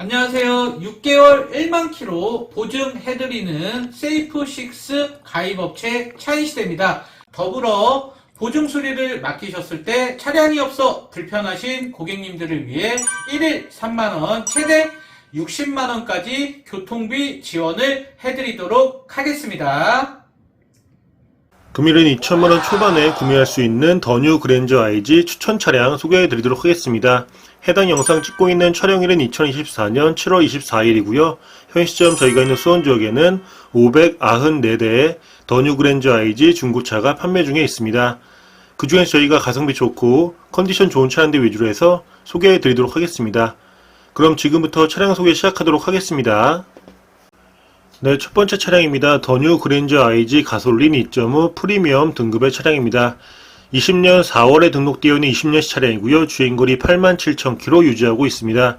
안녕하세요. 6개월 1만 킬로 보증해드리는 세이프6 가입업체 차이시대입니다. 더불어 보증 수리를 맡기셨을 때 차량이 없어 불편하신 고객님들을 위해 1일 3만원, 최대 60만원까지 교통비 지원을 해드리도록 하겠습니다. 금일은 2천만원 초반에 구매할 수 있는 더뉴 그랜저 IG 추천 차량 소개해 드리도록 하겠습니다. 해당 영상 찍고 있는 촬영일은 2024년 7월 24일이고요. 현 시점 저희가 있는 수원 지역에는 594대의 더뉴 그랜저 IG 중고차가 판매 중에 있습니다. 그 중에서 저희가 가성비 좋고 컨디션 좋은 차량들 위주로 해서 소개해 드리도록 하겠습니다. 그럼 지금부터 차량 소개 시작하도록 하겠습니다. 네, 첫 번째 차량입니다. 더뉴 그랜저 IG 가솔린 2.5 프리미엄 등급의 차량입니다. 20년 4월에 등록되어 있는 20년식 차량이고요. 주행거리 87,000km 유지하고 있습니다.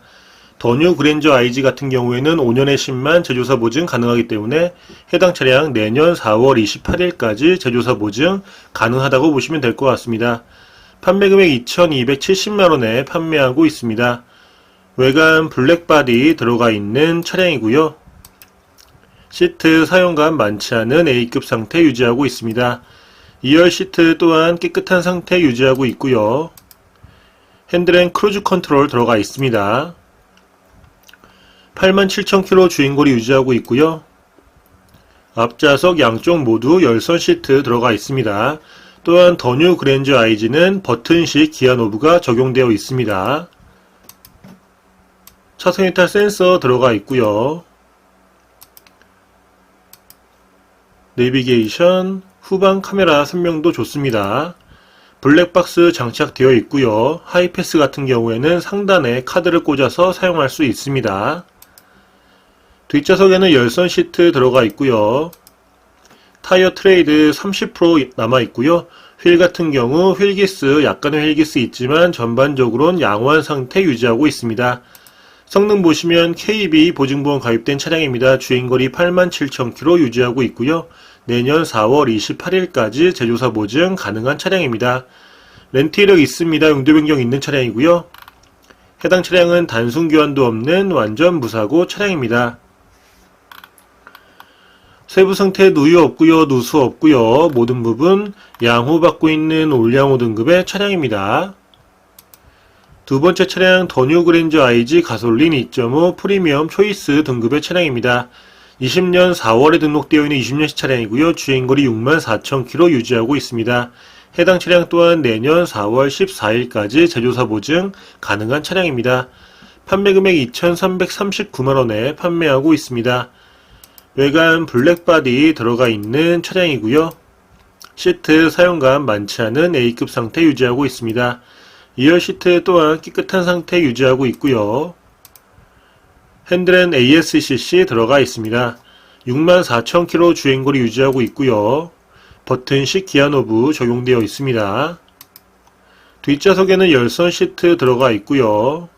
더뉴 그랜저 IG 같은 경우에는 5년에 10만 제조사 보증 가능하기 때문에 해당 차량 내년 4월 28일까지 제조사 보증 가능하다고 보시면 될 것 같습니다. 판매 금액 2,270만원에 판매하고 있습니다. 외관 블랙바디 들어가 있는 차량이고요. 시트 사용감 많지 않은 A급 상태 유지하고 있습니다. 2열 시트 또한 깨끗한 상태 유지하고 있고요. 핸들엔 크루즈 컨트롤 들어가 있습니다. 87,000km 주행거리 유지하고 있고요. 앞좌석 양쪽 모두 열선 시트 들어가 있습니다. 또한 더뉴 그랜저 IG는 버튼식 기아 노브가 적용되어 있습니다. 차선 이탈 센서 들어가 있고요. 내비게이션, 후방 카메라 선명도 좋습니다. 블랙박스 장착되어 있고요. 하이패스 같은 경우에는 상단에 카드를 꽂아서 사용할 수 있습니다. 뒷좌석에는 열선 시트 들어가 있고요. 타이어 트레이드 30% 남아 있고요. 휠 같은 경우 휠기스 약간의 휠기스 있지만 전반적으로는 양호한 상태 유지하고 있습니다. 성능 보시면 KB 보증보험 가입된 차량입니다. 주행거리 87,000km 유지하고 있고요. 내년 4월 28일까지 제조사 보증 가능한 차량입니다. 렌트 이력 있습니다. 용도 변경 있는 차량이고요. 해당 차량은 단순 교환도 없는 완전 무사고 차량입니다. 세부 상태 누유 없고요. 누수 없고요. 모든 부분 양호 받고 있는 올양호 등급의 차량입니다. 두 번째 차량 더뉴 그랜저 IG 가솔린 2.5 프리미엄 초이스 등급의 차량입니다. 20년 4월에 등록되어 있는 20년식 차량이고요. 주행거리 64,000km 유지하고 있습니다. 해당 차량 또한 내년 4월 14일까지 제조사 보증 가능한 차량입니다. 판매 금액 2,339만원에 판매하고 있습니다. 외관 블랙바디 들어가 있는 차량이고요. 시트 사용감 많지 않은 A급 상태 유지하고 있습니다. 2열 시트 또한 깨끗한 상태 유지하고 있고요. 핸들엔 ASCC 들어가 있습니다. 64,000km 주행거리 유지하고 있고요. 버튼식 기아 노브 적용되어 있습니다. 뒷좌석에는 열선 시트 들어가 있고요.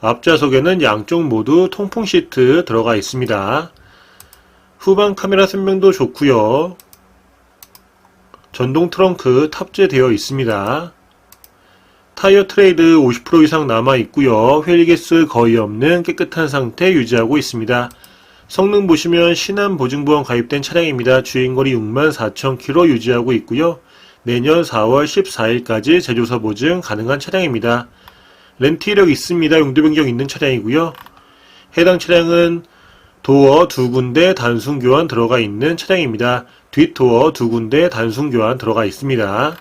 앞좌석에는 양쪽 모두 통풍 시트 들어가 있습니다. 후방 카메라 선명도 좋고요. 전동 트렁크 탑재되어 있습니다. 타이어 트레이드 50% 이상 남아 있고요. 휠기스 거의 없는 깨끗한 상태 유지하고 있습니다. 성능 보시면 신한 보증보험 가입된 차량입니다. 주행거리 64,000km 유지하고 있고요. 내년 4월 14일까지 제조사 보증 가능한 차량입니다. 렌트 이력 있습니다. 용도 변경 있는 차량이고요. 해당 차량은 도어 두 군데 단순 교환 들어가 있는 차량입니다. 뒷도어 두 군데 단순 교환 들어가 있습니다.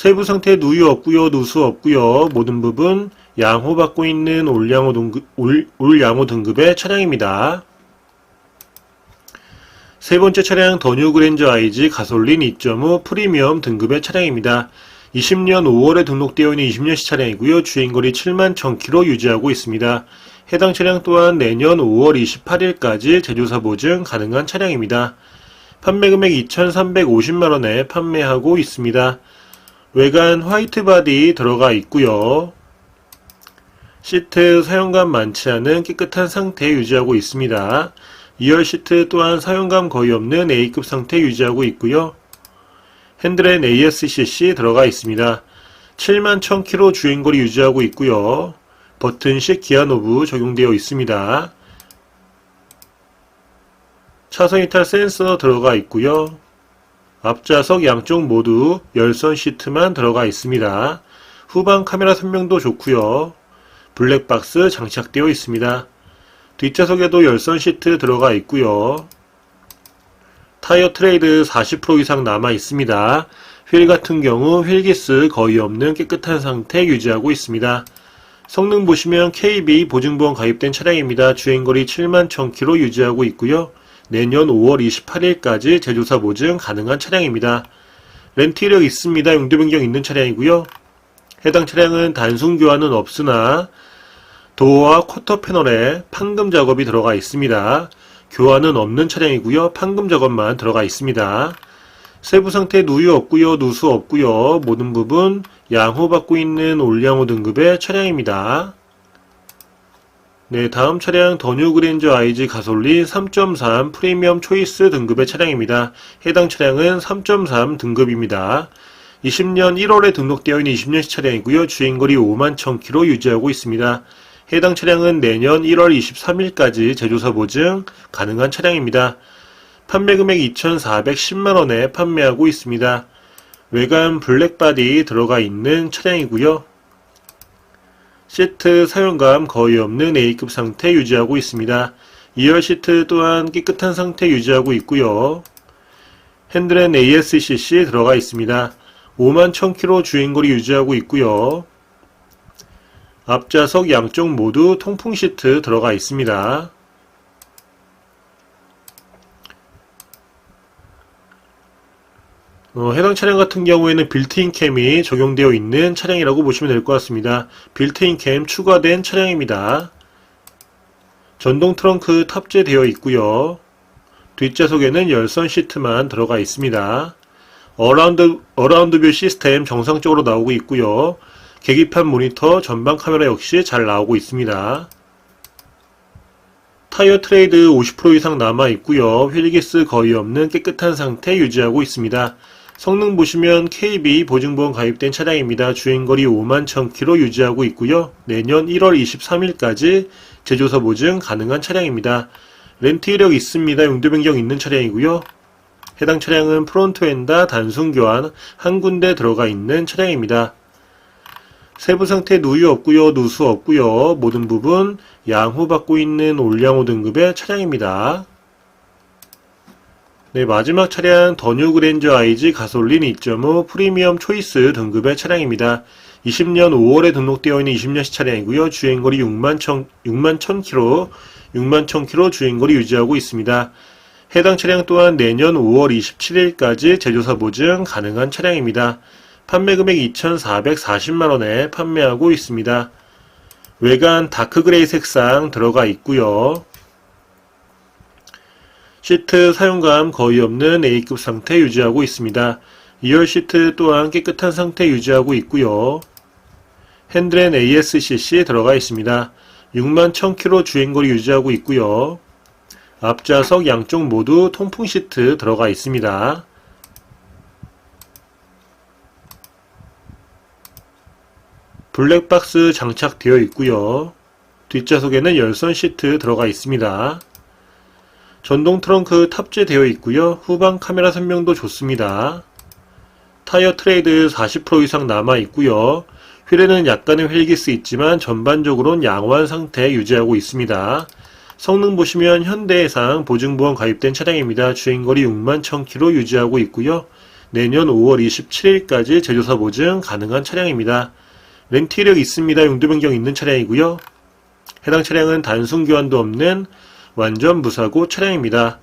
세부 상태 누유 없고요, 누수 없고요. 모든 부분 양호 받고 있는 올양호 등급 올, 올양호 등급의 차량입니다. 세 번째 차량 더뉴 그랜저 IG 가솔린 2.5 프리미엄 등급의 차량입니다. 20년 5월에 등록되어 있는 20년식 차량이고요. 주행거리 7만 1000km 유지하고 있습니다. 해당 차량 또한 내년 5월 28일까지 제조사 보증 가능한 차량입니다. 판매 금액 2,350만원에 판매하고 있습니다. 외관 화이트 바디 들어가 있고요. 시트 사용감 많지 않은 깨끗한 상태 유지하고 있습니다. 2열 시트 또한 사용감 거의 없는 A급 상태 유지하고 있고요. 핸들엔 ASCC 들어가 있습니다. 7만 1000km 주행거리 유지하고 있고요. 버튼식 기아 노브 적용되어 있습니다. 차선 이탈 센서 들어가 있고요. 앞좌석 양쪽 모두 열선 시트만 들어가 있습니다. 후방 카메라 선명도 좋고요. 블랙박스 장착되어 있습니다. 뒷좌석에도 열선 시트 들어가 있고요. 타이어 트레이드 40% 이상 남아 있습니다. 휠 같은 경우 휠기스 거의 없는 깨끗한 상태 유지하고 있습니다. 성능 보시면 KB 보증보험 가입된 차량입니다. 주행거리 7만 1000km 유지하고 있고요. 내년 5월 28일까지 제조사 보증 가능한 차량입니다. 렌트 이력 있습니다. 용도 변경 있는 차량이고요. 해당 차량은 단순 교환은 없으나 도어와 쿼터 패널에 판금 작업이 들어가 있습니다. 교환은 없는 차량이고요. 판금 작업만 들어가 있습니다. 세부 상태 누유 없고요. 누수 없고요. 모든 부분 양호 받고 있는 올양호 등급의 차량입니다. 네, 다음 차량 더뉴 그랜저 IG 가솔린 3.3 프리미엄 초이스 등급의 차량입니다. 해당 차량은 3.3 등급입니다. 20년 1월에 등록되어 있는 20년식 차량이고요. 주행거리 5만 1000km 유지하고 있습니다. 해당 차량은 내년 1월 23일까지 제조사 보증 가능한 차량입니다. 판매 금액 2,410만원에 판매하고 있습니다. 외관 블랙바디 들어가 있는 차량이고요. 시트 사용감 거의 없는 A급 상태 유지하고 있습니다. 2열 시트 또한 깨끗한 상태 유지하고 있고요. 핸들엔 ASCC 들어가 있습니다. 5만 1000km 주행거리 유지하고 있고요. 앞좌석 양쪽 모두 통풍 시트 들어가 있습니다. 어, 해당 차량 같은 경우에는 빌트인 캠이 적용되어 있는 차량이라고 보시면 될 것 같습니다. 빌트인 캠 추가된 차량입니다. 전동 트렁크 탑재되어 있고요. 뒷좌석에는 열선 시트만 들어가 있습니다. 어라운드, 어라운드 뷰 시스템 정상적으로 나오고 있고요. 계기판 모니터 전방 카메라 역시 잘 나오고 있습니다. 타이어 트레이드 50% 이상 남아 있고요. 휠기스 거의 없는 깨끗한 상태 유지하고 있습니다. 성능 보시면 KB 보증보험 가입된 차량입니다. 주행거리 5만 1000km 유지하고 있고요. 내년 1월 23일까지 제조사 보증 가능한 차량입니다. 렌트 이력 있습니다. 용도 변경 있는 차량이고요. 해당 차량은 프론트 엔다 단순 교환 한 군데 들어가 있는 차량입니다. 세부 상태 누유 없고요. 누수 없고요. 모든 부분 양호 받고 있는 올양호 등급의 차량입니다. 네, 마지막 차량 더뉴 그랜저 IG 가솔린 2.5 프리미엄 초이스 등급의 차량입니다. 20년 5월에 등록되어 있는 20년식 차량이고요. 주행거리 6만 1000, 6만 1000km, 6만 1000km 주행거리 유지하고 있습니다. 해당 차량 또한 내년 5월 27일까지 제조사 보증 가능한 차량입니다. 판매 금액 2,440만원에 판매하고 있습니다. 외관 다크그레이 색상 들어가 있고요. 시트 사용감 거의 없는 A급 상태 유지하고 있습니다. 2열 시트 또한 깨끗한 상태 유지하고 있고요. 핸들엔 ASCC 들어가 있습니다. 6만 1000km 주행거리 유지하고 있고요. 앞좌석 양쪽 모두 통풍 시트 들어가 있습니다. 블랙박스 장착되어 있고요. 뒷좌석에는 열선 시트 들어가 있습니다. 전동 트렁크 탑재되어 있고요. 후방 카메라 선명도 좋습니다. 타이어 트레이드 40% 이상 남아 있고요. 휠에는 약간의 휠기스 있지만 전반적으로는 양호한 상태 유지하고 있습니다. 성능 보시면 현대해상 보증보험 가입된 차량입니다. 주행거리 6만 1000km 유지하고 있고요. 내년 5월 27일까지 제조사 보증 가능한 차량입니다. 렌트 이력 있습니다. 용도 변경 있는 차량이고요. 해당 차량은 단순 교환도 없는 완전 무사고 차량입니다.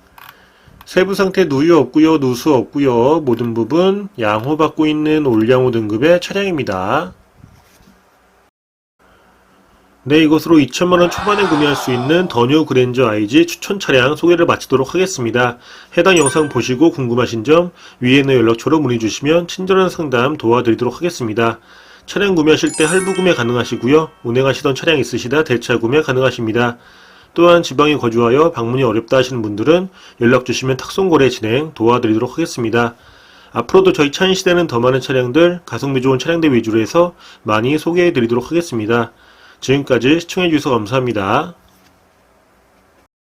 세부 상태 누유 없고요. 누수 없고요. 모든 부분 양호 받고 있는 올양호 등급의 차량입니다. 네, 이것으로 2천만원 초반에 구매할 수 있는 더뉴 그랜저 IG 추천 차량 소개를 마치도록 하겠습니다. 해당 영상 보시고 궁금하신 점 위에 있는 연락처로 문의 주시면 친절한 상담 도와드리도록 하겠습니다. 차량 구매하실 때 할부 구매 가능하시고요. 운행하시던 차량 있으시다 대차 구매 가능하십니다. 또한 지방에 거주하여 방문이 어렵다 하시는 분들은 연락 주시면 탁송거래 진행 도와드리도록 하겠습니다. 앞으로도 저희 차인시대는 더 많은 차량들, 가성비 좋은 차량들 위주로 해서 많이 소개해 드리도록 하겠습니다. 지금까지 시청해 주셔서 감사합니다.